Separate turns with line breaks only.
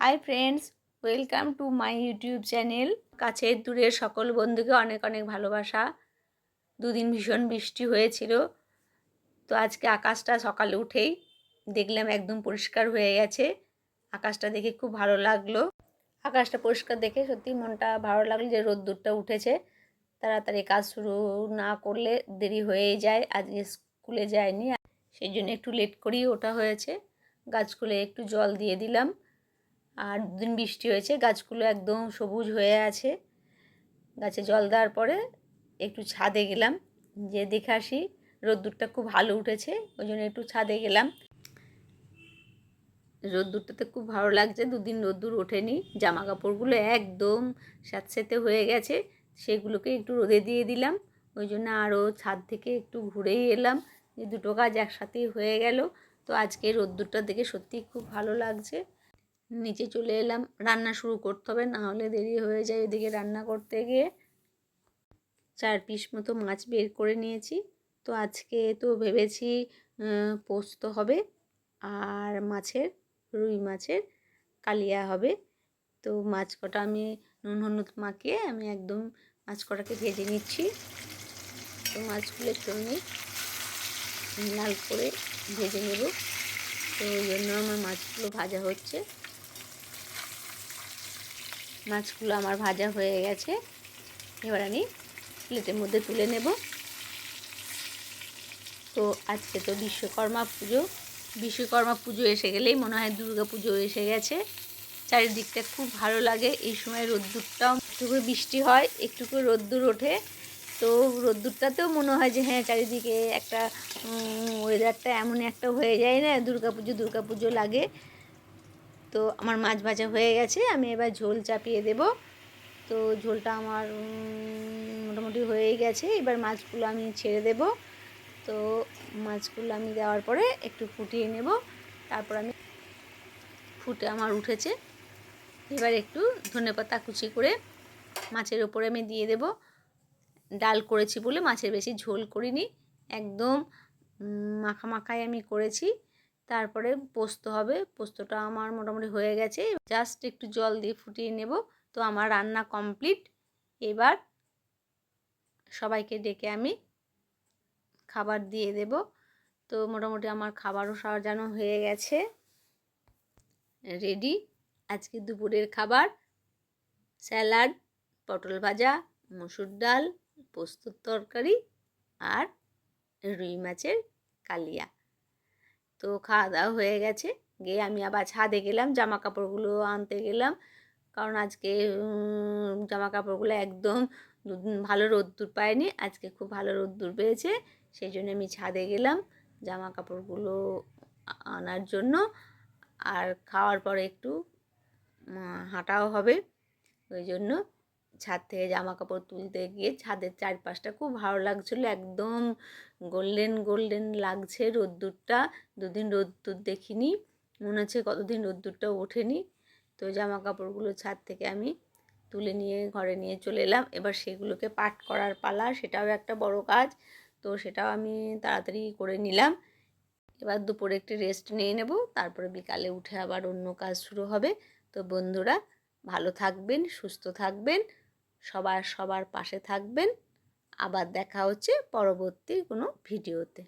Hi friends welcome to my YouTube channel কাছের দূরের সকল বন্ধুকে অনেক অনেক ভালোবাসা। দুদিন ভীষণ বৃষ্টি হয়েছিল, তো আজকে আকাশটা সকালে উঠেই দেখলাম একদম পরিষ্কার হয়ে গেছে। আকাশটা দেখে খুব ভালো লাগল। আকাশটা পরিষ্কার দেখে সত্যি মনটা ভালো লাগল যে রোদ্দুরটা উঠেছে। তাড়াতাড়ি কাজ শুরু না করলে দেরি হয়ে যায়, আজকে স্কুলে যায়নি সেই জন্য একটু লেট করেই ওটা হয়েছে। গাছগুলো একটু জল দিয়ে দিলাম। আর দুদিন বৃষ্টি হয়েছে, গাছগুলো একদম সবুজ হয়ে আছে। গাছে জল দেওয়ার পরে একটু ছাদে গেলাম যে দেখে আসি রোদ্দুরটা খুব ভালো উঠেছে, ওই জন্য একটু ছাদে গেলাম। রোদ্দুরটাতে খুব ভালো লাগছে, দুদিন রোদ্দুর ওঠেনি জামা কাপড়গুলো একদম স্যাঁতস্যাঁতে হয়ে গেছে, সেগুলোকে একটু রোদে দিয়ে দিলাম, ওই জন্য আরও ছাদ থেকে একটু ঘুরেই এলাম, যে দুটো কাজ একসাথেই হয়ে গেল। তো আজকে রোদ্দুরটা দেখে সত্যিই খুব ভালো লাগছে। নিচে চলে এলাম, রান্না শুরু করতে হবে, না হলে দেরি হয়ে যায় ওইদিকে রান্না করতে গিয়ে। চার পিস মতো মাছ বের করে নিয়েছি, তো আজকে তো ভেবেছি পোস্ত হবে আর মাছের, রুই মাছের কালিয়া হবে। তো মাছ কটা আমি নুন হলুদ মাখিয়ে আমি একদম মাছ কটাকে ভেজে নিচ্ছি। তো মাছগুলো একটু আমি লাল করে ভেজে নেব। তো ওই জন্য আমার মাছগুলো ভাজা হচ্ছে। মাছগুলো আমার ভাজা হয়ে গেছে। এবার আমি প্লেটের মধ্যে তুলে নেব। তো আজকে তো বিশ্বকর্মা পুজো। বিশ্বকর্মা পুজো এসে গেলেই মনে হয় দুর্গা পুজো এসে গেছে। চারিদিকটা খুব ভালো লাগে। এই সময় রোদ্দুরটাও একটু বৃষ্টি হয়, একটু রোদ্দুর ওঠে। তো রোদ্দুরটাতেও মনে হয় যে হ্যাঁ চারিদিকে একটা ওয়েদারটা এমন একটা হয়ে যায় না, দুর্গা পুজো দুর্গা পুজো লাগে। তো আমার মাছ ভাজা হয়ে গেছে, আমি এবার ঝোল চাপিয়ে দেব। তো ঝোলটা আমার মোটামুটি হয়েই গেছে। এবার মাছগুলো আমি ছেড়ে দেব। তো মাছগুলো আমি দেওয়ার পরে একটু ফুটিয়ে নেব। তারপর আমি ফুটে আমার উঠেছে। এবার একটু ধনে পাতা কুচি করে মাছের ওপরে আমি দিয়ে দেব। ডাল করেছি বলে মাছের বেশি ঝোল করিনি। একদম মাখা মাখায় আমি করেছি। তারপরে পোস্ত হবে। পোস্তটা আমার মোটামুটি হয়ে গেছে। জাস্ট একটু জল দিয়ে ফুটিয়ে নেব। তো আমার রান্না কমপ্লিট এবার সবাইকে ডেকে আমি খাবার দিয়ে দেব। তো মোটামুটি আমার খাবারও সাজানো হয়ে গেছে। রেডি আজকে দুপুরের খাবার। স্যালাড, পটল ভাজা, মসুর ডাল, পোস্তর তরকারি আর রুই মাছের কালিয়া। তো খাওয়া দাওয়া হয়ে গেছে। গিয়ে আমি আবার ছাদে গেলাম জামা কাপড়গুলো আনতে গেলাম। কারণ আজকে জামা কাপড়গুলো একদম ভালো রোদ্দুর পায়নি। আজকে খুব ভালো রোদ্দুর পেয়েছে। সেই জন্য আমি ছাদে গেলাম জামা কাপড়গুলো আনার জন্য। আর খাওয়ার পরে একটু হাঁটাও হবে। ওই জন্য ছাদ থেকে জামা কাপড় তুলতে গিয়ে ছাদের চারপাশটা খুব ভালো লাগছিল। একদম গোল্ডেন গোল্ডেন লাগছে রোদ্দুরটা। দুদিন রোদ্দুর দেখিনি, মনে হচ্ছে কতদিন রোদ্দুরটা ওঠেনি। তো জামা কাপড়গুলো ছাদ থেকে আমি তুলে নিয়ে ঘরে নিয়ে চলে এলাম। এবার সেগুলোকে পাট করার পালা, সেটাও একটা বড় কাজ। তো সেটাও আমি তাড়াতাড়ি করে নিলাম। এবার দুপুরে একটু রেস্ট নিয়ে নেব, তারপরে বিকালে উঠে আবার অন্য কাজ শুরু হবে। তো বন্ধুরা, ভালো থাকবেন, সুস্থ থাকবেন। সবার সবার পাশে থাকবেন। আবার দেখা হচ্ছে পরবর্তী কোনো ভিডিওতে।